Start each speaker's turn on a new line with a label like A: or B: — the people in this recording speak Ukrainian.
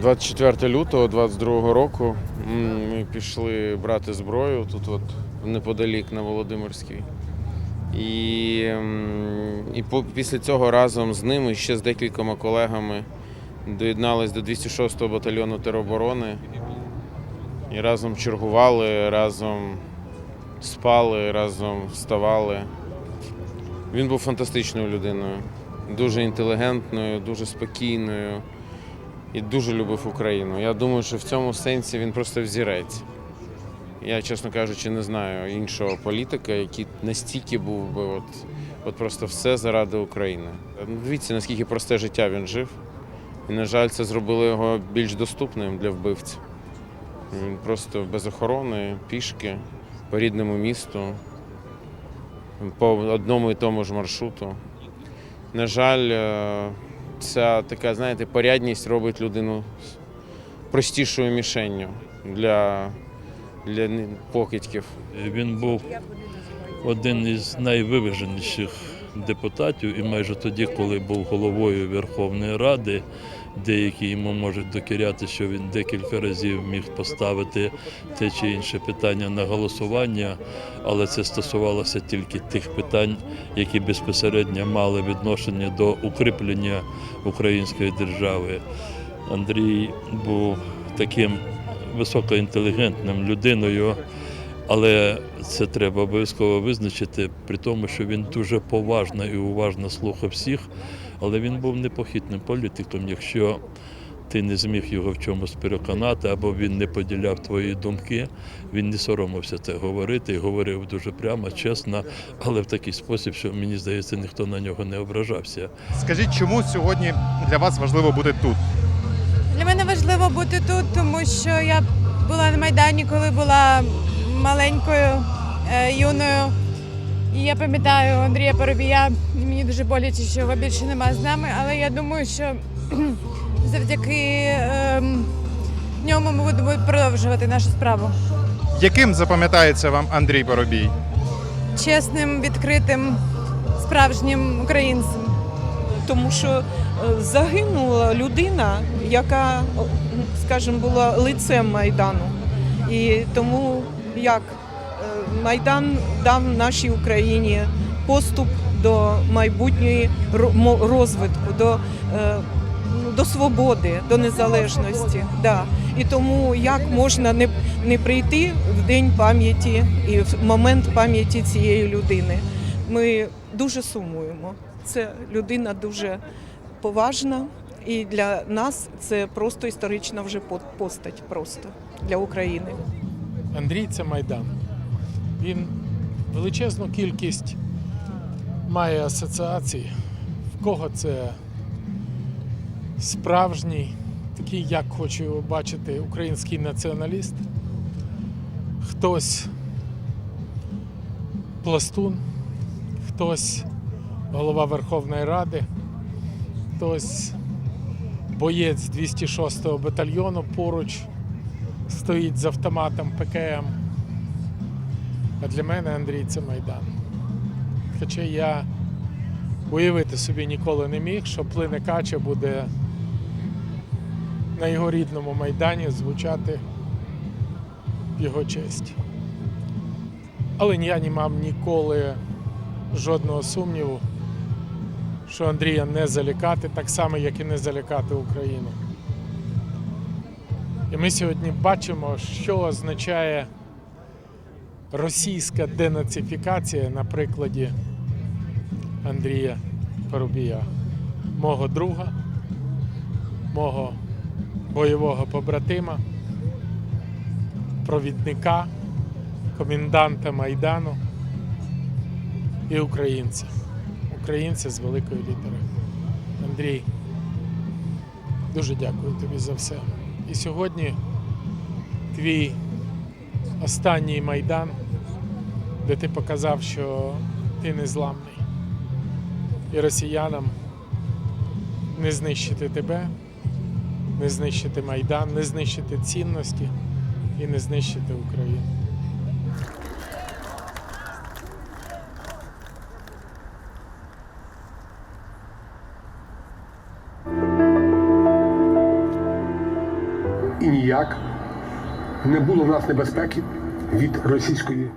A: 24 лютого 22 року ми пішли брати зброю тут, от неподалік на Володимирській. І, і після цього разом з ними ще з декількома колегами доєднались до 206-го батальйону тероборони. І разом чергували, разом спали, разом вставали. Він був фантастичною людиною, дуже інтелігентною, дуже спокійною і дуже любив Україну. Я думаю, що в цьому сенсі він просто взірець. Я, чесно кажучи, не знаю іншого політика, який настільки був би от, от просто все заради України. Дивіться, наскільки просте життя він жив. І, на жаль, це зробило його більш доступним для вбивців. Він просто без охорони, пішки, по рідному місту, по одному і тому ж маршруту. На жаль, е, ця така, знаєте, порядність робить людину простішою мішенню для, для покидьків.
B: Він був один із найвиваженіших депутатів, і майже тоді, коли був головою Верховної Ради, деякі йому можуть докіряти, що він декілька разів міг поставити те чи інше питання на голосування, але це стосувалося тільки тих питань, які безпосередньо мали відношення до укріплення української держави. Андрій був таким високоінтелігентним людиною. Але це треба обов'язково визначити, при тому, що він дуже поважно і уважно слухав всіх, але він був непохитним політиком. Якщо ти не зміг його в чомусь переконати, або він не поділяв твої думки, він не соромився це говорити і говорив дуже прямо, чесно, але в такий спосіб, що мені здається, ніхто на нього не ображався.
C: Скажіть, чому сьогодні для вас важливо бути тут?
D: Для мене важливо бути тут, тому що я була на Майдані, коли була маленькою, е, юною. І я пам'ятаю Андрія Парубія. І Мені дуже боляче, що його більше нема з нами, але я думаю, що завдяки ем, ньому ми будемо продовжувати нашу справу.
C: Яким запам'ятається вам Андрій Боробій?
D: Чесним, відкритим, справжнім українцем.
E: тому що е, загинула людина, яка, скажімо, була лицем Майдану. І тому як Майдан дав нашій Україні поступ до майбутньої розвитку, до, е, ну, до свободи, до незалежності. Да. І тому як можна не, не прийти в день пам'яті і в момент пам'яті цієї людини. Ми дуже сумуємо. Це людина дуже поважна, і для нас це просто історична вже постать просто для України.
F: Андрій це Майдан. Він величезну кількість має асоціацій. В кого це справжній, такий, як хочу його бачити, український націоналіст, хтось пластун, хтось голова Верховної Ради, хтось боєць 206-го батальйону поруч стоїть з автоматом ПКМ. А для мене Андрій це Майдан. Хоча я уявити собі ніколи не міг, що плине кача буде на його рідному Майдані звучати в його честь. Але я не мав ніколи жодного сумніву, що Андрія не залякати, так само, як і не залякати Україну. І ми сьогодні бачимо, що означає російська денацифікація на прикладі Андрія Парубія, мого друга, мого бойового побратима, провідника, коменданта Майдану і українця. Українця з великої літери. Андрій, дуже дякую тобі за все. І сьогодні твій останній майдан, де ти показав, що ти незламний. І росіянам не знищити тебе, не знищити Майдан, не знищити цінності і не знищити Україну.
G: і ніяк не було в нас небезпеки від російської.